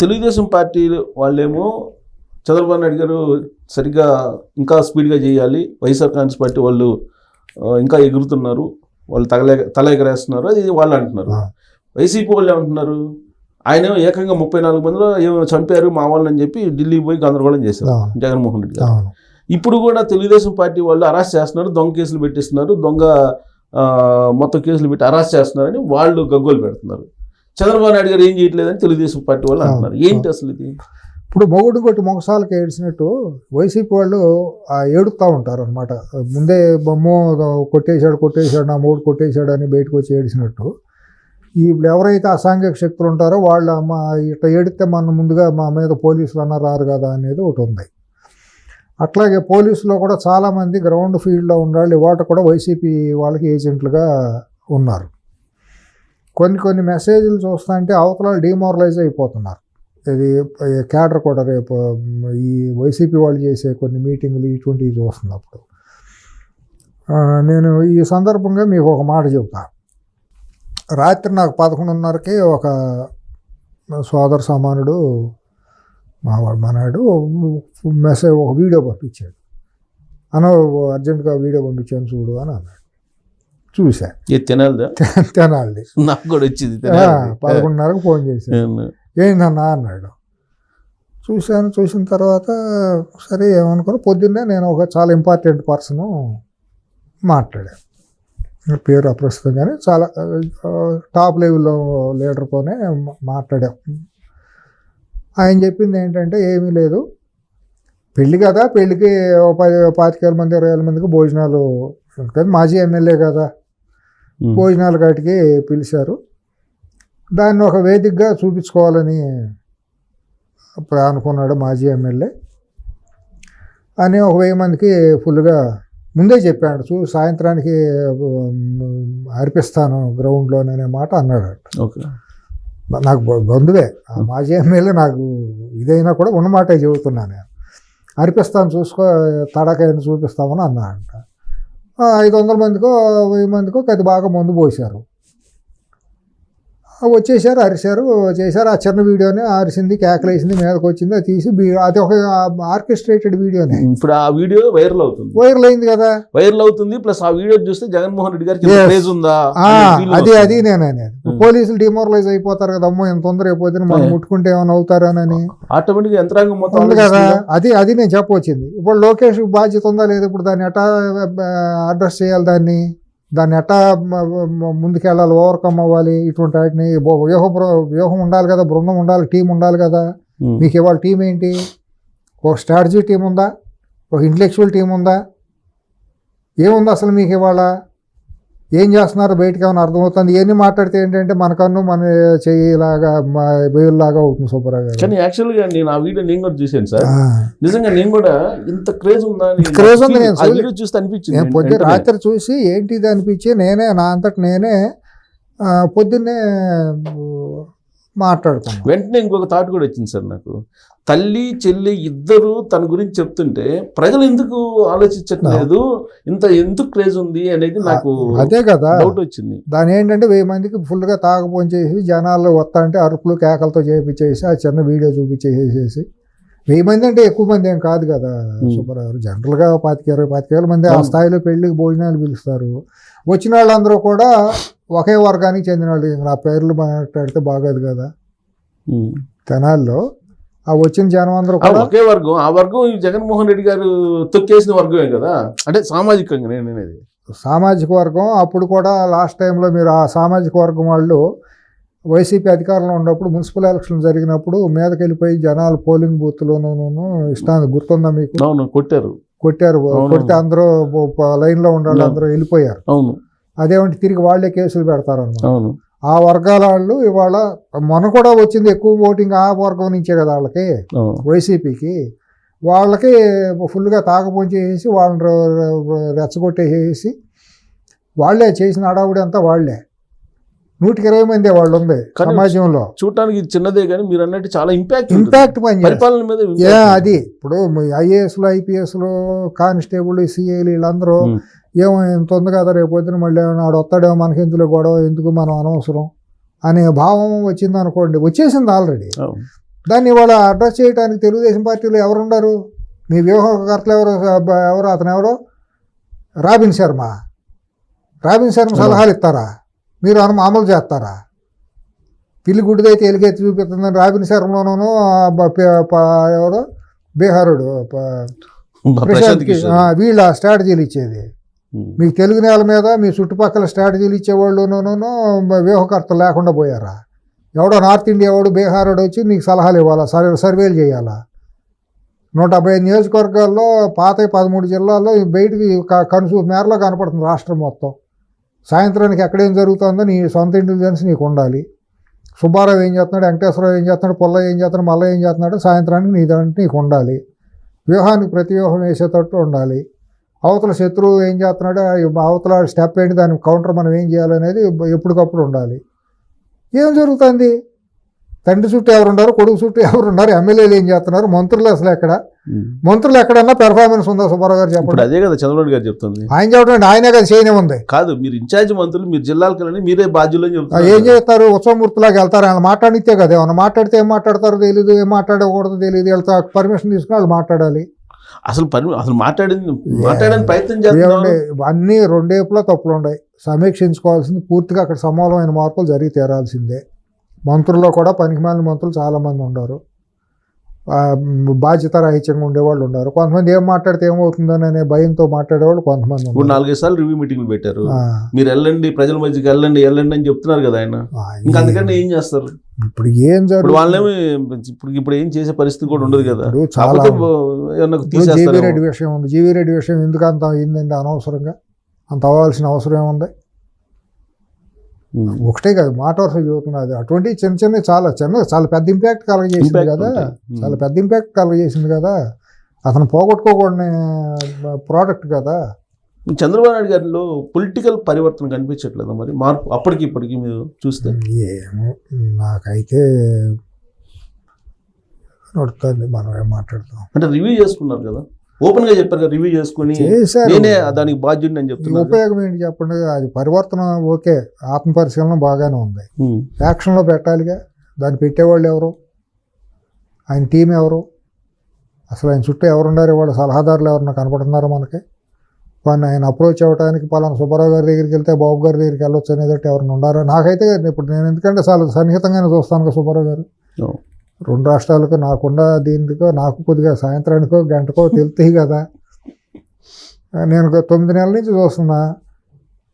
Telugu Desam party వాళ్ళేమో చంద్రబాబు నాయుడు గారు సరిగ్గా ఇంకా స్పీడ్గా చేయాలి. వైఎస్ఆర్ కాంగ్రెస్ పార్టీ వాళ్ళు ఇంకా ఎగురుతున్నారు. వాళ్ళు తగలే తల ఎగరేస్తున్నారు అది వాళ్ళు అంటున్నారు. వైసీపీ వాళ్ళు ఏమంటున్నారు? ఆయన ఏకంగా ముప్పై నాలుగు మందిలో ఏమో చంపారు మా వాళ్ళని చెప్పి ఢిల్లీ పోయి గందరగోళం చేశారు జగన్మోహన్ రెడ్డి గారు. ఇప్పుడు కూడా తెలుగుదేశం పార్టీ వాళ్ళు అరెస్ట్ చేస్తున్నారు దొంగ కేసులు పెట్టిస్తున్నారు దొంగ మొత్తం కేసులు పెట్టి అరెస్ట్ చేస్తున్నారని వాళ్ళు గగ్గోలు పెడుతున్నారు. చంద్రబాబు నాయుడు గారు ఏం చేయట్లేదని తెలుగుదేశం పార్టీ వాళ్ళు అంటున్నారు. ఏంటి అసలు ఇది? ఇప్పుడు మొగుడు కొట్టి మొగసాలకి ఏడ్చినట్టు వైసీపీ వాళ్ళు ఆ ఏడుస్తూ ఉంటారు అనమాట ముందే బొమ్మ కొట్టేశాడు కొట్టేశాడు నా మూడు కొట్టేశాడు అని బయటకు వచ్చి ఏడిచినట్టు. ఇప్పుడు ఎవరైతే అసాంఘిక శక్తులు ఉంటారో వాళ్ళు మా ఇట్లా ఏడితే మన ముందుగా మా మీద పోలీసులు అన్న రారు కదా అనేది ఒకటి ఉంది. అట్లాగే పోలీసులో కూడా చాలామంది గ్రౌండ్ ఫీల్డ్లో ఉండాలి ఇవాట కూడా వైసీపీ వాళ్ళకి ఏజెంట్లుగా ఉన్నారు. కొన్ని కొన్ని మెసేజ్లు చూస్తా అంటే అవతల డిమారలైజ్ అయిపోతున్నారు. ఇది క్యాడర్ కూడా రేపు ఈ వైసీపీ వాళ్ళు చేసే కొన్ని మీటింగులు ఇటువంటివి చూస్తున్నప్పుడు. నేను ఈ సందర్భంగా మీకు ఒక మాట చెబుతా. రాత్రి నాకు పదకొండున్నరకి ఒక సోదర సమానుడు మావాడు మనాడు మెసేజ్ ఒక వీడియో పంపించాడు. అన్న అర్జెంటుగా వీడియో పంపించాను చూడు అని అన్నాడు. చూసా. ఇది తినాలిదా? తినాలి. నాకు కూడా వచ్చింది తినాలి. పదకొండున్నరకు ఫోన్ చేశాను ఏందన్నా అన్నాడు. చూశాను చూసిన తర్వాత సరే ఏమనుకున్నా పొద్దున్నే నేను ఒక చాలా ఇంపార్టెంట్ పర్సన్ మాట్లాడాను పేరు అప్రస్తుతం కానీ చాలా టాప్ లెవెల్లో లీడర్తోనే మాట్లాడాం. ఆయన చెప్పింది ఏంటంటే ఏమీ లేదు. పెళ్ళి కదా పెళ్ళికి పది పాతిక వేల మంది ఇరవై వేల మందికి భోజనాలు ఉంటుంది మాజీ ఎమ్మెల్యే కదా. భోజనాల కాటికి పిలిచారు. దాన్ని ఒక వేదికగా చూపించుకోవాలని అనుకున్నాడు మాజీ ఎమ్మెల్యే. అని ఒక వెయ్యి మందికి ఫుల్గా ముందే చెప్పాడు. చూ సాయంత్రానికి అర్పిస్తాను గ్రౌండ్లోననే మాట అన్నాడు. ఓకే. నాకు బంధువే. మాజీ ఎమ్మెల్యే నాకు ఇదైనా కూడా ఉన్నమాటే చెబుతున్నాను నేను. అర్పిస్తాను చూసుకో తడకాయని చూపిస్తామని అన్నా అంట ఆ, ఐదు వందల మందికో వెయ్యి మందికో కొద్ది బాగా మందు పోసారు వచ్చేసారు అరిశారు చేశారు. ఆ చిన్న వీడియోని అరిసింది కేకలేసింది మీదకి వచ్చింది అది తీసి అది ఒక ఆర్కెస్ట్రేటెడ్ వీడియోనే. ఇప్పుడు ఆ వీడియో వైరల్ అవుతుంది. వైరల్ అయింది కదా? వైరల్ అవుతుంది ప్లస్ ఆ వీడియో చూస్తే జగన్మోహన్ రెడ్డి గారికి. క్రేజ్ ఉందా? అది. అది నేను అనేది Hmm. పోలీసులు డిమోరలైజ్ అయిపోతారు కదా అమ్మో ఎంత తొందర అయిపోతే మనం Yeah. ముట్టుకుంటే ఏమైనా అవుతారనని ఆటోమేటిక్ యంత్రాంగం మొత్తం ఉంది కదా? అది అది నేను చెప్పవచ్చింది. ఇప్పుడు లోకేష్ బాధ్యత ఉందా లేదా? ఇప్పుడు దాన్ని ఎట్టా అడ్రస్ చేయాలి దాన్ని? దాన్ని ఎట్టా ముందుకెళ్ళాలి ఓవర్కమ్ అవ్వాలి ఇటువంటి వాటిని. వ్యూహ వ్యూహం ఉండాలి కదా బృందం ఉండాలి టీం ఉండాలి కదా. మీకు ఇవాళ టీం ఏంటి? ఒక స్ట్రాటజీ టీం ఉందా? ఒక ఇంటలెక్చువల్ టీం ఉందా? ఏముంది అసలు మీకు ఇవాళ? ఏం చేస్తున్నారు? బయటకు ఏమైనా అర్థమవుతుంది? ఇవన్నీ మాట్లాడితే ఏంటంటే మనకన్ను మన చెయ్యిలాగా మా వేలులాగా అవుతుంది గారు కానీ యాక్చువల్గా నేను ఆ వీడియో నేను కూడా చూశాను సార్. నిజంగా నేను కూడా ఇంత క్రేజ్ ఉందా Craze ఉంది నేను చూస్తే అనిపించింది నేను పొద్దున్న. రాత్రి చూసి ఏంటిది అనిపించి నేనే నా అంతటి నేనే పొద్దున్నే మాట్లాడుకున్నాను వెంటనే ఇంకొక థాట్ కూడా వచ్చింది సార్ నాకు. తల్లి చెల్లి ఇద్దరు తన గురించి చెప్తుంటే ప్రజలు ఎందుకు ఆలోచించట్లేదు? ఇంత ఎందుకు క్రేజ్ ఉంది అనేది నాకు అదే కదా. డౌట్ వచ్చింది. దాని ఏంటంటే వెయ్యి మందికి ఫుల్గా తాగపోని చేసి జనాలు వస్తా అంటే అరుపులు కేకలతో చేపించేసి ఆ చిన్న వీడియో చూపించేసేసి. వెయ్యి మంది అంటే ఎక్కువ మంది ఏం కాదు కదా. సుబ్బారావు గారు జనరల్గా పాతిక ఇరవై మంది ఆ. స్థాయిలో పెళ్ళికి భోజనాలు పిలుస్తారు. వచ్చిన వాళ్ళందరూ కూడా ఒకే వర్గానికి చెందిన వాళ్ళు నా పేర్లు మాట్లాడితే బాగోదు కదా. తెనాల్లో ఆ వచ్చిన జనం అందరూ ఒకే వర్గం ఆ వర్గం జగన్మోహన్ రెడ్డి గారు తొక్కేసిన వర్గమే కదా. అంటే సామాజికంగా నేను అనేది. సామాజిక వర్గం అప్పుడు కూడా లాస్ట్ టైంలో మీరు ఆ సామాజిక వర్గం వాళ్ళు వైసీపీ అధికారంలో ఉన్నప్పుడు మున్సిపల్ ఎలక్షన్ జరిగినప్పుడు మీదకి వెళ్ళిపోయి జనాలు పోలింగ్ బూత్లోనూ ఇష్టాన్ని గుర్తుందా మీకు? అవును కొట్టారు. కొట్టారు. కొడితే అందరూ లైన్లో ఉండాలి అందరూ వెళ్ళిపోయారు. అవును. అదేమంటే తిరిగి వాళ్ళే కేసులు పెడతారు అన్నమాట అవును. ఆ వర్గాల వాళ్ళు ఇవాళ మొన్న కూడా వచ్చింది ఎక్కువ ఓటింగ్ ఆ వర్గం నుంచే కదా వాళ్ళకి వైసీపీకి. వాళ్ళకి ఫుల్గా తాగపోంచేసి వాళ్ళని రెచ్చగొట్టేసేసి వాళ్ళే చేసిన అడావుడి అంతా వాళ్ళే. నూటికి ఇరవై మంది వాళ్ళు ఉంది సమాజంలో. చూడటానికి చిన్నదే కానీ మీరు అన్నట్టు చాలా ఇంపాక్ట్ ఇంపాక్ట్. పరిపాలన మీద. అది. ఇప్పుడు ఐఏఎస్లు ఐపీఎస్లు కానిస్టేబుల్ సిఐలు వీళ్ళందరూ ఉమ్. ఏమో ఇంత ఉంది కదా రేపు పొద్దున మళ్ళీ ఆడు వస్తాడేమో మనకి ఇందులో గొడవ ఎందుకు మనం అనవసరం అనే భావం వచ్చింది అనుకోండి. వచ్చేసింది ఆల్రెడీ. దాన్ని ఇవాళ అడ్రస్ చేయడానికి తెలుగుదేశం పార్టీలో ఎవరు ఉన్నారు మీ వ్యూహకర్తలు ఎవరు ఎవరు అతను ఎవరు? రాబిన్ శర్మ. రాబిన్ శర్మ సలహాలు ఇస్తారా? మీరు అను అమలు చేస్తారా? పిల్లి గుడ్డిదైతే ఎలుగైతే చూపిస్తుందని రాబిన్ శర్మలోనూ ఎవరు? బీహారుడు ప్రశాంత్ వీళ్ళ స్ట్రాటజీలు ఇచ్చేది. Hmm. మీకు తెలుగు నేల మీద మీ చుట్టుపక్కల స్ట్రాటజీలు ఇచ్చేవాళ్ళునూ వ్యూహకర్త లేకుండా పోయారా? ఎవడో నార్త్ ఇండియా వాడు బీహారోడు వచ్చి నీకు సలహాలు ఇవ్వాలా? సర్వే సర్వేలు చేయాలా? నూట డెబ్బై ఐదు నియోజకవర్గాల్లో పాత పదమూడు జిల్లాల్లో బయటికి క- కనుసూ మేరలో కనపడుతుంది రాష్ట్రం మొత్తం. సాయంత్రానికి ఎక్కడేం జరుగుతుందో నీ సొంత ఇంటెలిజెన్స్ నీకు ఉండాలి. సుబ్బారావు ఏం చేస్తున్నాడు? వెంకటేశ్వరరావు ఏం చేస్తున్నాడు? పుల్ల ఏం చేస్తున్నాడు? మల్ల ఏం చేస్తున్నాడు? సాయంత్రానికి నీ దాంట్లో నీకు ఉండాలి. వ్యూహానికి ప్రతి వ్యూహం వేసేటట్టు ఉండాలి. అవతల శత్రువు ఏం చేస్తున్నాడో అవతల స్టెప్ ఏంటి దాని కౌంటర్ మనం ఏం చేయాలనేది ఎప్పటికప్పుడు ఉండాలి. ఏం జరుగుతుంది? తండ్రి చుట్టూ ఎవరు ఉన్నారు కొడుకు చుట్టూ ఎవరు ఉన్నారు ఎమ్మెల్యేలు ఏం చేస్తున్నారు మంత్రులు అసలు ఎక్కడ. మంత్రులు ఎక్కడన్నా పెర్ఫార్మెన్స్ ఉందా? సుబ్బారావు గారు చెప్పండి. అదే కదా చంద్రబాబు గారు చెప్తుంది. ఆయన చెప్పడం ఆయనే కదా చేయనే ఉంది. కాదు మీరు ఇన్ఛార్జ్ మంత్రులు మీరు జిల్లాలకు వెళ్ళండి మీరే బాధ్యులు చెప్తున్నారు ఏం చేస్తారు? ఉత్సవమూర్తిలాగా వెళ్తారు ఆయన మాట్లాడితే కదా ఏమన్నా మాట్లాడితే ఏం మాట్లాడతారో తెలియదు ఏం మాట్లాడకూడదు తెలియదు వెళ్తా పర్మిషన్ తీసుకుని వాళ్ళు మాట్లాడాలి. అసలు పని అసలు మాట్లాడింది మాట్లాడడానికి ప్రయత్నం చేస్తున్నారు ఏమండి అన్నీ రెండేపులా తప్పులు ఉన్నాయి సమీక్షించుకోవాల్సింది పూర్తిగా అక్కడ సమూలమైన మార్పులు జరిగి తీరాల్సిందే. మంత్రుల్లో కూడా పనికిమాలిన మంత్రులు చాలామంది ఉన్నారు. బాధ్యత రాహిత్యంగా ఉండేవాళ్ళు ఉన్నారు. కొంతమంది ఏం మాట్లాడితే ఏమవుతుందని అనే భయంతో మాట్లాడేవాళ్ళు కొంతమంది ఇప్పుడు నాలుగైదు సార్లు రివ్యూ మీటింగ్లు పెట్టారు. మీరు వెళ్ళండి ప్రజల మధ్యకి వెళ్ళండి వెళ్ళండి అని చెప్తున్నారు కదా ఆయన. ఇంకా అందుకని ఏం చేస్తారు? ఇప్పుడు ఏం జరుగుతుంది వాళ్ళేమి ఇప్పుడు ఇప్పుడు ఏం చేసే పరిస్థితి కూడా ఉండదు కదా. చాలా జీవీ రెడ్డి విషయం ఉంది. జీవీ రెడ్డి విషయం ఎందుకు అంత అయిందండి అనవసరంగా? అంత అవ్వాల్సిన అవసరం ఏముంది? ఒకటే కాదు మాట వరుస చదువుతున్నది. అటువంటి చిన్న చిన్న చాలా చిన్న చాలా పెద్ద ఇంపాక్ట్ కలగజేసింది కదా. ఉమ్. చాలా పెద్ద ఇంపాక్ట్ కలగజేసింది కదా. అతను పోగొట్టుకోకూడని ప్రోడక్ట్ కదా. చంద్రబాబు నాయుడు గారిలో పొలిటికల్ పరివర్తన కనిపించట్లేదా మరి? మార్పు అప్పటికి ఇప్పటికి మీరు చూస్తే? ఏమో నాకైతే నడుతుంది మనం ఏం మాట్లాడతాం. అంటే రివ్యూ చేసుకున్నారు కదా? ఓపెన్గా చెప్పారు కదా రివ్యూ చేసుకుని నేనే దానికి బాధ్యుడిని అని ఈ చెప్తున్నారు. ఉపయోగం ఏంటి చెప్పండి? అది పరివర్తన ఓకే ఆత్మ పరిశీలన బాగానే ఉంది. యాక్షన్లో పెట్టాలిగా. దాన్ని పెట్టేవాళ్ళు ఎవరు? ఆయన టీం ఎవరు? అసలు ఆయన చుట్టూ ఎవరున్నారు? వాళ్ళ సలహాదారులు ఎవరన్నా కనపడుతున్నారో మనకి? కానీ ఆయన అప్రోచ్ అవ్వడానికి పలానా సుబ్బారావు గారి దగ్గరికి వెళ్తే బాబు గారి దగ్గరికి వెళ్ళొచ్చు అనేదట్టు ఎవరైనా ఉండారో నాకైతే ఇప్పుడు నేను ఎందుకంటే చాలా సన్నిహితంగానే చూస్తాను కదా సుబ్బారావు గారు. రెండు రాష్ట్రాలకు నాకుండా దీనికో నాకు కొద్దిగా సాయంత్రానికో గంటకో తెలుతాయి కదా. నేను ఒక తొమ్మిది నెలల నుంచి చూస్తున్నా.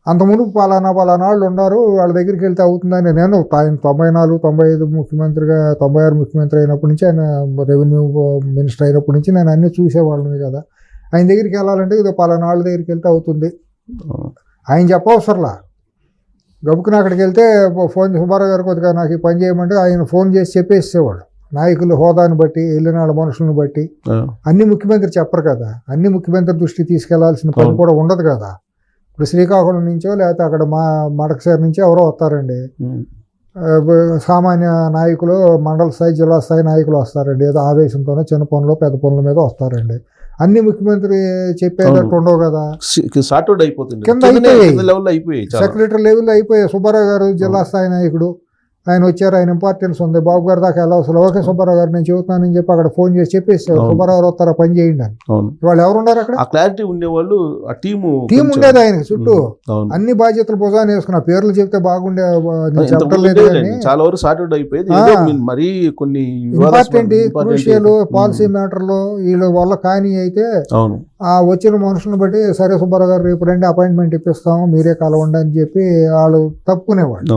అంతకుముందు పలానా పలానా వాళ్ళు ఉన్నారు వాళ్ళ దగ్గరికి వెళ్తే అవుతుందని నేను ఆయన తొంభై నాలుగు తొంభై ఐదు ముఖ్యమంత్రిగా తొంభై ఆరు ముఖ్యమంత్రి అయినప్పటి నుంచి ఆయన రెవెన్యూ మినిస్టర్ అయినప్పటి నుంచి నేను అన్నీ చూసేవాళ్ళని కదా. ఆయన దగ్గరికి వెళ్ళాలంటే ఇది పలానా వాళ్ళ దగ్గరికి వెళ్తే అవుతుంది. ఆయన చెప్పవసరలా. గబుకుని అక్కడికి వెళ్తే ఫోన్ సుబ్బారావు గారు కొద్దిగా నాకు ఈ పని చేయమంటే ఆయన ఫోన్ చేసి చెప్పేసేవాడు. నాయకులు హోదాని బట్టి వెళ్ళిన వాళ్ళ మనుషులను బట్టి. అన్ని ముఖ్యమంత్రి చెప్పరు కదా. అన్ని ముఖ్యమంత్రి దృష్టికి తీసుకెళ్ళాల్సిన పని. కూడా ఉండదు కదా. ఇప్పుడు శ్రీకాకుళం నుంచో లేకపోతే అక్కడ మా మడకసేరు నుంచో ఎవరో వస్తారండి. సామాన్య నాయకులు మండల స్థాయి జిల్లా స్థాయి నాయకులు వస్తారండి. ఏదో ఆవేశంతోనో చిన్న పనులు పెద్ద పనుల మీద వస్తారండి. అన్ని ముఖ్యమంత్రి చెప్పేటట్టు ఉండవు కదా. సార్ట్ అవుట్ అయిపోతుంది. కింద సెక్రటరీ లెవెల్ అయిపోయాయి సుబ్బారావు గారు జిల్లా స్థాయి నాయకుడు. ఆయన వచ్చారు ఆయన ఇంపార్టెన్స్ ఉంది. బాబు గారి దాకా ఎలా వస్తారు ఓకే సుబ్బారావు గారు నేను చెబుతున్నానని చెప్పి అక్కడ ఫోన్ చేసి చెప్పేసారు అవును. సుబ్బారావు గారు వస్తారా? పని చేయండి అని. వాళ్ళు ఎవరు ఉన్నారు అక్కడ? క్లారిటీ ఉండేవాళ్ళు ఆ టీము టీం ఉండేది ఆయనకి చుట్టూ. అన్ని బాధ్యతలు భుజాన్ని వేసుకున్న పేర్లు చెప్తే బాగుండే చాలా వరకు అయిపోయేది. మరీ కొన్ని ఇంపార్టెంట్ క్రూషియల్. పాలసీ మ్యాటర్లు వీళ్ళ వల్ల కానీ అయితే ఆ వచ్చిన మనుషులను బట్టి సరే సుబ్బారావు గారు రేపు రండి అపాయింట్మెంట్ ఇప్పిస్తాము మీరే కలవండి అని చెప్పి వాళ్ళు తప్పుకునేవాళ్ళు.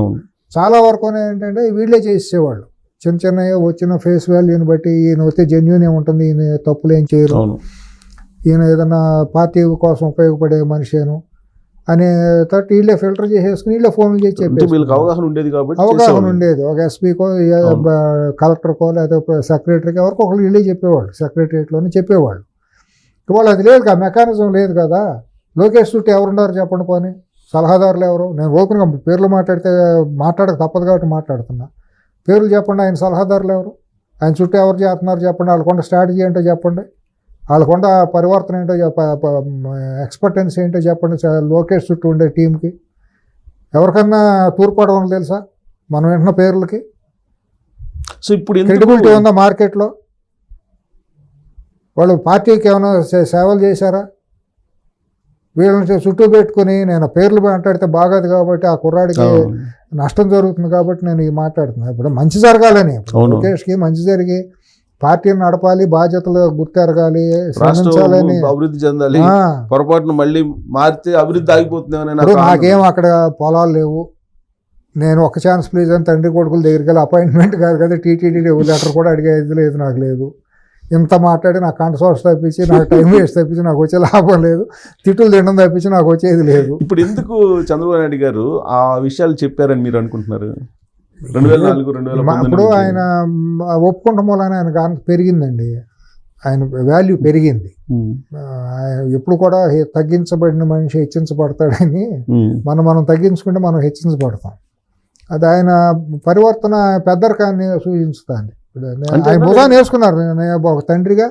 చాలా వరకు ఏంటంటే వీళ్ళే చేసేవాళ్ళు. చిన్న చిన్న వచ్చిన ఫేస్ వాల్యూని బట్టి ఈయన వస్తే జెన్యున్ ఉంటుంది ఈయన తప్పులు ఏం చేయరు. ఈయన ఏదైనా పార్టీ కోసం ఉపయోగపడే మనిషేను అనే తట్టు వీళ్ళే ఫిల్టర్ చేసేసుకుని వీళ్ళే ఫోన్లు చేసి చెప్పేసి అవగాహన ఉండేది కాబట్టి అవగాహన చేసేవాళ్ళు. ఉండేది. ఒక ఎస్పీకో. కలెక్టర్కో లేకపోతే సెక్రటరీకి ఎవరికి ఒకళ్ళు వీళ్ళే చెప్పేవాళ్ళు. సెక్రటరియట్లోనే చెప్పేవాళ్ళు. ఇవాళ అది లేదు కదా మెకానిజం లేదు కదా. లోకేష్ చుట్టూ ఎవరున్నారు చెప్పండి పోనీ? సలహాదారులు ఎవరు? నేను ఓపెన్గా పేర్లు మాట్లాడితే మాట్లాడక తప్పదు కాబట్టి మాట్లాడుతున్నా. పేర్లు చెప్పండి ఆయన సలహాదారులు ఎవరు? ఆయన చుట్టూ ఎవరు చేస్తున్నారు చెప్పండి వాళ్ళకొండ స్ట్రాటజీ ఏంటో చెప్పండి. వాళ్ళకొండ పరివర్తన ఏంటో చెప్ప ఎక్స్పర్టెన్స్ ఏంటో చెప్పండి లోకేష్ చుట్టూ ఉండే టీంకి ఎవరికన్నా తూర్పాడవని తెలుసా? మనం వింటున్న పేర్లకి. సో ఇప్పుడు క్రెడిబిలిటీ ఉందా మార్కెట్లో? వాళ్ళు పార్టీకి ఏమైనా సేవలు చేశారా? వీళ్ళని చుట్టూ పెట్టుకుని నేను పేర్లు మాట్లాడితే బాగోదు కాబట్టి ఆ కుర్రాడికి. నష్టం జరుగుతుంది కాబట్టి నేను ఇది మాట్లాడుతున్నా. ఇప్పుడు మంచి జరగాలని. లోకేష్కి మంచి జరిగి పార్టీని నడపాలి బాధ్యతలు గుర్తెరగాలి శ్రమించాలని. అభివృద్ధి చెందాలి. పొరపాటున మళ్ళీ మారితే అభివృద్ధి ఆగిపోతుందేమో ఇప్పుడు నాకేం అక్కడ పొలాలు లేవు. నేను ఒక ఛాన్స్ ప్లీజ్ అని తండ్రి కొడుకుల దగ్గరికి వెళ్ళి అపాయింట్మెంట్ కాదు కదా టీటీడీ లెటర్ కూడా అడిగేది లేదు నాకు లేదు. ఇంత మాట్లాడి నాకు కంట సోర్స్ తప్పించి నాకు టైం వేస్ట్ తప్పించి నాకు వచ్చే లాభం లేదు. తిట్టులు తినడం తప్పించి నాకు వచ్చేది లేదు. ఇప్పుడు ఎందుకు చంద్రబాబు నాయుడు గారు ఆ విషయాలు చెప్పారని మీరు అనుకుంటున్నారు? రెండు వేల నాలుగు రెండు వేల ఇప్పుడు ఆయన ఒప్పుకుంటాం మూలన ఆయన గానం పెరిగిందండి. ఆయన వాల్యూ పెరిగింది. ఎప్పుడు కూడా తగ్గించబడిన మనిషి హెచ్చించబడతాడని మనం మనం తగ్గించుకుంటే మనం హెచ్చించబడతాం. అది ఆయన పరివర్తన పెద్దరికాన్ని సూచిస్తుంది ఇప్పుడు నే- అంటే ఆయన మరి- భుజాన్ని వేసుకున్నారు నేను నేను ఒక తండ్రిగా.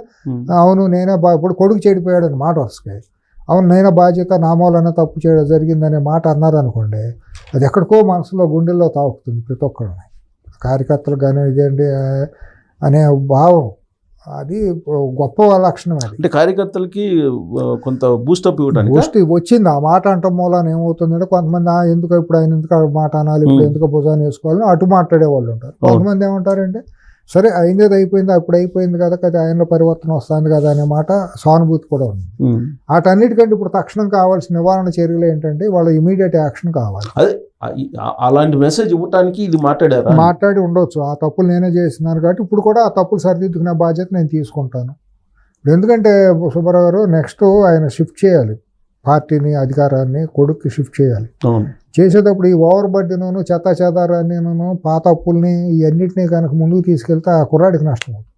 అవును నేనే బా ఇప్పుడు కొడుకు చెడిపోయాడు అని మాట వస్తాయి. అవును నేనే బాధ్యత నా మూలన తప్పు చేయడం జరిగిందనే మాట అన్నారు అనుకోండి అది ఎక్కడికో మనసులో గుండెల్లో తాకుతుంది ప్రతి ఒక్కరిని కార్యకర్తలు కానీ ఇదేంటి అనే భావం అది గొప్ప లక్షణం అది. అంటే కార్యకర్తలకి కొంత బూస్టప్ ఇవ్వడానికి దృష్టి వచ్చింది. ఆ మాట అంటాం మూలాన ఏమవుతుందంటే కొంతమంది "ఆ, ఎందుకు ఇప్పుడు ఆయన ఎందుకు మాట అనాలి ఇప్పుడు. ఎందుకు భుజాన్ని వేసుకోవాలని అటు మాట్లాడే వాళ్ళు ఉంటారు కొంతమంది ఏమంటారంటే సరే అయిందేది అయిపోయింది అప్పుడు అయిపోయింది కదా కదా ఆయనలో పరివర్తన వస్తుంది కదా అనే మాట సానుభూతి కూడా ఉంది. ఉమ్. వాటన్నిటికంటే ఇప్పుడు తక్షణం కావాల్సిన నివారణ చర్యలు ఏంటంటే వాళ్ళ ఇమీడియట్ యాక్షన్ కావాలి. అలాంటి మెసేజ్ ఇవ్వటానికి ఇది మాట్లాడారా? మాట్లాడి ఉండొచ్చు. ఆ తప్పులు నేనే చేస్తున్నాను కాబట్టి ఇప్పుడు కూడా ఆ తప్పులు సరిదిద్దుకునే బాధ్యత నేను తీసుకుంటాను. ఎందుకంటే సుబ్బారావు గారు నెక్స్ట్ ఆయన షిఫ్ట్ చేయాలి. పార్టీని అధికారాన్ని కొడుక్కి షిఫ్ట్ చేయాలి. చేసేటప్పుడు ఈ ఓవర్ బడ్డీను చెత్త చెదారాన్ని పాత అప్పుల్ని ఇవన్నిటినీ కనుక ముందుకు తీసుకెళ్తే ఆ కుర్రాడికి నష్టం అవుతుంది.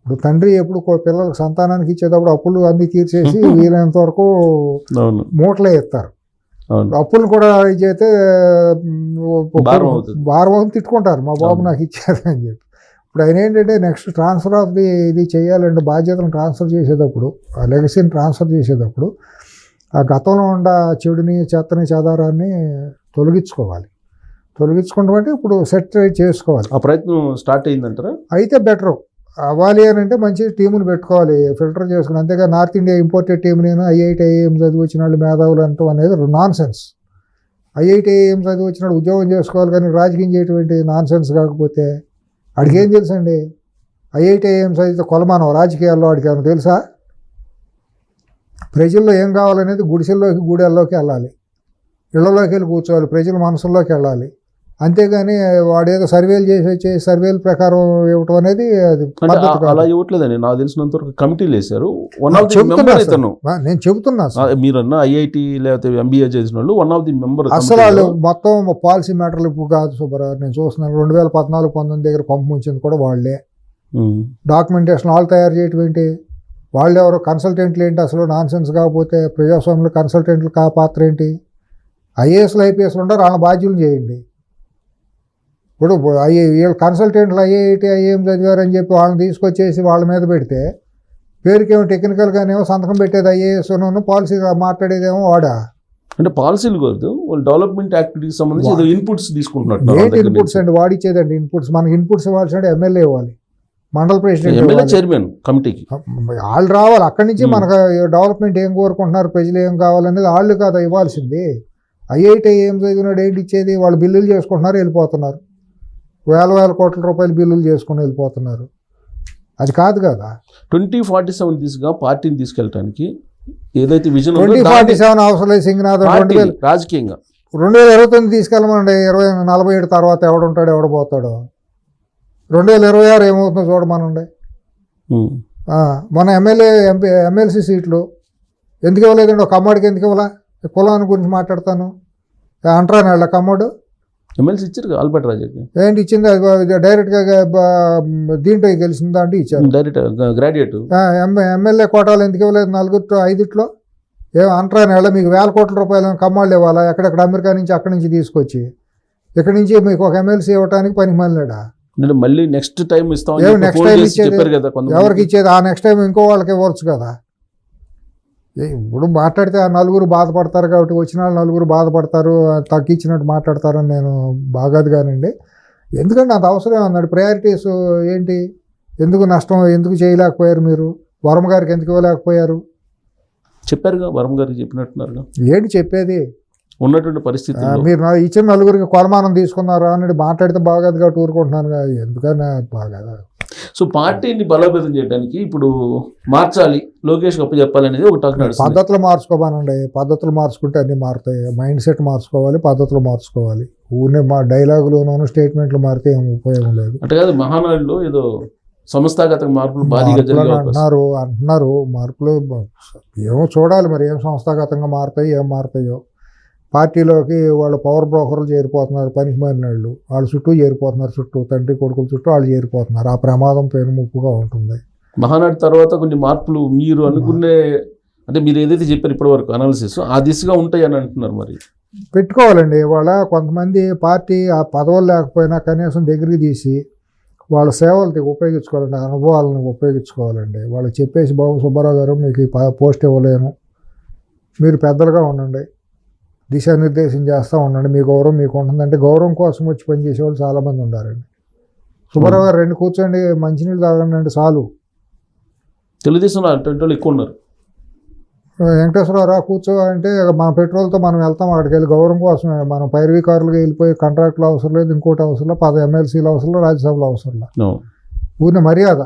ఇప్పుడు తండ్రి ఎప్పుడు పిల్లలకు సంతానానికి ఇచ్చేటప్పుడు అప్పులు అన్ని తీర్చేసి వీలైనంత వరకు మూటలే ఇస్తారు అప్పులు కూడా ఇచ్చేస్తే ఉమ్, భారం తిట్టుకుంటారు. మా బాబు. నాకు ఇచ్చారు అని చెప్పి. ఇప్పుడు ఆయన ఏంటంటే నెక్స్ట్ ట్రాన్స్ఫర్ ఆఫ్ ది ఇది చేయాలంటే బాధ్యతలను ట్రాన్స్ఫర్ చేసేటప్పుడు ఆ లెగసీని ట్రాన్స్ఫర్ చేసేటప్పుడు ఆ గతంలో ఉన్న చెడుని చెత్తని చెదారాన్ని తొలగించుకోవాలి. తొలగించుకుంటాం అంటే ఇప్పుడు సెట్ చేసుకోవాలి. ఆ ప్రయత్నం స్టార్ట్ అయిందంటారా? అయితే బెటర్. అవ్వాలి అని అంటే మంచి టీముని పెట్టుకోవాలి. ఫిల్టర్ చేసుకుని అంతేగా నార్త్ ఇండియా ఇంపోర్టెడ్ టీం నేను ఐఐటి ఐఏఎం చదివి వచ్చిన వాళ్ళు మేధావులు అంటాం అనేది నాన్ సెన్స్ ఐఐటి ఐఏఎం చదివి వచ్చిన ఉద్యోగం చేసుకోవాలి కానీ రాజకీయం చేయటువంటి నాన్ సెన్స్ కాకపోతే? ఏం తెలుసండి? ఐఐటి ఐఏఎం చదివితే కొలమానం రాజకీయాల్లో ఏమైనా తెలుసా? ప్రజల్లో ఏం కావాలనేది గుడిసెల్లోకి గూడెల్లోకి వెళ్ళాలి. ఇళ్ళలోకి వెళ్ళి కూర్చోవాలి ప్రజల మనసుల్లోకి వెళ్ళాలి. అంతేగాని వాడేదో సర్వేలు చేసి వచ్చే సర్వేల ప్రకారం ఇవ్వటం అనేది అది. అలా ఇవ్వట్లేదండి. నాకు తెలిసినంత వరకు కమిటీలు వేశారు. One of the member. ఇతను. నేను చెబుతున్నా. మీరన్న ఐఐటి లేకపోతే ఎంబీఏ చేసిన వాళ్ళు వన్ ఆఫ్ ది మెంబర్ అసలు వాళ్ళు మొత్తం పాలసీ మ్యాటర్లు ఇప్పుడు కాదు సుబ్బారావు నేను చూస్తున్నాను రెండు వేల పద్నాలుగు పంతొమ్మిది దగ్గర పంపు ఉంచింది కూడా వాళ్ళే. డాక్యుమెంటేషన్ వాళ్ళు తయారు చేయటం ఏంటి? వాళ్ళు ఎవరు కన్సల్టెంట్లు ఏంటి? అసలు నాన్ సెన్స్ కాకపోతే ప్రజాస్వామ్యంలో కన్సల్టెంట్లు కా పాత్ర ఏంటి? ఐఏఎస్లు ఐపీఎస్లు ఉంటారు వాళ్ళ బాధ్యులు చేయండి. ఇప్పుడు ఐఏ వీళ్ళు కన్సల్టెంట్లు ఐఐటి ఐఏఎం చదివారని చెప్పి వాళ్ళని తీసుకొచ్చేసి వాళ్ళ మీద పెడితే పేరుకేమో టెక్నికల్గానేమో సంతకం పెట్టేది ఐఏఎస్ పాలసీ మాట్లాడేదేమో వాడా? అంటే పాలసీలు కాదు వాళ్ళు డెవలప్మెంట్ యాక్టివిటీకి సంబంధించి ఏదో ఇన్పుట్స్ తీసుకుంటున్నట్టు ఏంటి ఇన్పుట్స్ అండి? వాడిచ్చేదండి ఇన్పుట్స్ మనకి ఇన్పుట్స్ ఇవ్వాల్సిన ఎమ్మెల్యే ఇవ్వాలి. మండల ప్రెసిడెంట్ ఎమ్మెల్యే. చైర్మన్ కమిటీకి. వాళ్ళు రావాలి. అక్కడి నుంచి. మనకు డెవలప్మెంట్ ఏం కోరుకుంటున్నారు ప్రజలు ఏం కావాలనేది వాళ్ళు కాదా ఇవ్వాల్సింది. ఐఐటి ఏం చదివినాడు ఏంటి ఇచ్చేది వాళ్ళు బిల్లులు చేసుకుంటున్నారు వెళ్ళిపోతున్నారు. వేల వేల కోట్ల రూపాయలు బిల్లులు చేసుకుని వెళ్ళిపోతున్నారు. అది కాదు కదా. ట్వంటీ ఫార్టీ సెవెన్ దిశగా పార్టీని తీసుకెళ్ళడానికి ఏదైతే విజన్ ట్వంటీ ఫార్టీ సెవెన్ అవసరం లేదు సింగనాథ్. రెండు వేల రాజకీయంగా. రెండు వేల ఇరవై తొమ్మిది తీసుకెళ్ళమండి ఇరవై నలభై ఏడు తర్వాత ఎవడుంటాడు ఎవడబోతాడు రెండు వేల ఇరవై ఆరు ఏమవుతుందో చూడమనండి. మన ఎమ్మెల్యే ఎంపీ ఎమ్మెల్సీ సీట్లు ఎందుకు ఇవ్వలేదండి? ఒక అమ్మాడికి ఎందుకు ఇవ్వలా? కులాన్ని గురించి మాట్లాడతాను. అంటారా వాళ్ళ కమ్మడు. ఎమ్మెల్సీ ఇచ్చారు ఆల్బర్ట్ రాజాకి? ఏంటి ఇచ్చింది? డైరెక్ట్గా దీంట్లో గెలిచిందా అంటే ఇచ్చారు. Direct graduate. ఎమ్మెల్యే కోటాలు ఎందుకు ఇవ్వలేదు? నలుగురు ఐదిట్లో? ఏ అంటారా వాళ్ళ మీకు వేల కోట్ల రూపాయలు కమ్మాళ్ళు ఇవ్వాలా? ఎక్కడెక్కడ అమెరికా నుంచి అక్కడి నుంచి తీసుకొచ్చి? ఇక్కడి నుంచి మీకు ఒక ఎమ్మెల్సీ ఇవ్వడానికి పనికి మళ్ళాడా అంటే మళ్ళీ నెక్స్ట్ టైం time చేసి ఇచ్చేది? చెప్పారు కదా ఎవరికి ఇచ్చేది? ఆ నెక్స్ట్ టైం ఇంకో వాళ్ళకి ఇవ్వచ్చు కదా. ఏ, ఇప్పుడు మాట్లాడితే ఆ నలుగురు బాధపడతారు కాబట్టి వచ్చిన వాళ్ళు నలుగురు బాధపడతారు తగ్గించినట్టు మాట్లాడతారని నేను బాగాదు కానండి ఎందుకంటే అంత అవసరం అన్నాడు? ప్రయారిటీస్ ఏంటి? ఎందుకు నష్టం? ఎందుకు చేయలేకపోయారు మీరు? వరమ గారికి ఎందుకు ఇవ్వలేకపోయారు? చెప్పారుగా వరం గారికి చెప్పినట్టున్నారుగా ఏంటి చెప్పేది? ఉన్నటువంటి ఆ, పరిస్థితుల్లో మీరు ఇచ్చిన నలుగురికి కొలమానం తీసుకున్నారా అని మాట్లాడితే బాగోదుగా ఊరుకుంటున్నాను కదా ఎందుకన్నా బాగా సో పార్టీని బలోపేతం చేయడానికి ఇప్పుడు మార్చాలి లోకేష్ గొప్ప చెప్పాలనేది ఒక టాక్ నడుస్తుంది. పద్ధతులు మార్చుకోమనండి. పద్ధతులు మార్చుకుంటే అన్నీ మారుతాయి. మైండ్ సెట్ మార్చుకోవాలి పద్ధతులు మార్చుకోవాలి. ఊరినే మా డైలాగులోనూ స్టేట్మెంట్లు మారితే ఏం ఉపయోగం లేదు. అంటే కాదు మహానాడులో ఏదో సంస్థాగత మార్పులు అంటున్నారు అంటున్నారు. మార్పులు ఏమో చూడాలి మరి ఏం సంస్థాగతంగా మారుతాయి ఏం మారుతాయో. పార్టీలోకి వాళ్ళు పవర్ బ్రోకర్లు చేరిపోతున్నారు పనికి మారిన వాళ్ళు వాళ్ళ చుట్టూ చేరిపోతున్నారు చుట్టూ తండ్రి కొడుకుల చుట్టూ వాళ్ళు చేరిపోతున్నారు. ఆ ప్రమాదం పేరు ముప్పుగా ఉంటుంది. మహానాడు తర్వాత కొన్ని మార్పులు మీరు అనుకునే అంటే మీరు ఏదైతే చెప్పారు ఇప్పటి వరకు అనాలిసిస్ ఆ దిశగా ఉంటాయి అని అంటున్నారు మరి. పెట్టుకోవాలండి. ఇవాళ కొంతమంది పార్టీ ఆ పదవులు లేకపోయినా కనీసం దగ్గరికి తీసి వాళ్ళ సేవలు ఉపయోగించుకోవాలండి అనుభవాలను ఉపయోగించుకోవాలండి. వాళ్ళు చెప్పేసి బాబు సుబ్బారావు గారు మీకు పోస్ట్ ఇవ్వలేను. మీరు పెద్దలుగా ఉండండి. దిశానిర్దేశం చేస్తూ ఉండండి. మీ గౌరవం మీకు ఉంటుందంటే గౌరవం కోసం వచ్చి పనిచేసే వాళ్ళు చాలామంది ఉండారండి. సుబ్బారావు గారు రెండు కూర్చోండి. మంచినీళ్ళు తాగండి అంటే చాలు. తెలుగుదేశంలో అటువంటి వాళ్ళు ఎక్కువ ఉన్నారు. వెంకటేశ్వరరావు రా కూర్చో అంటే మన పెట్రోల్తో మనం వెళ్తాం అక్కడికి వెళ్ళి. గౌరవం కోసమే మనం పైరవీ కార్లుగా వెళ్ళిపోయి కాంట్రాక్టులు అవసరం లేదు ఇంకోటి అవసరం లేదు పద ఎమ్మెల్సీలు అవసరం లేదు రాజ్యసభలో అవసరం లేదు. ఊరిని మర్యాద.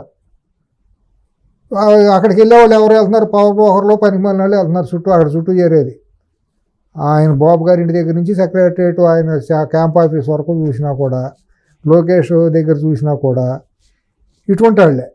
అక్కడికి వెళ్ళే వాళ్ళు ఎవరు వెళ్తున్నారు? పవర్ బోహర్లో పనికి మళ్ళీ వాళ్ళు వెళ్తున్నారు చుట్టూ అక్కడ చుట్టూ చేరేది. ఆయన బాబు గారి ఇంటి దగ్గర నుంచి సెక్రటరేట్ ఆయన క్యాంప్ ఆఫీస్ వరకు చూసినా కూడా లోకేష్ దగ్గర చూసినా కూడా ఇటువంటి వాళ్ళే.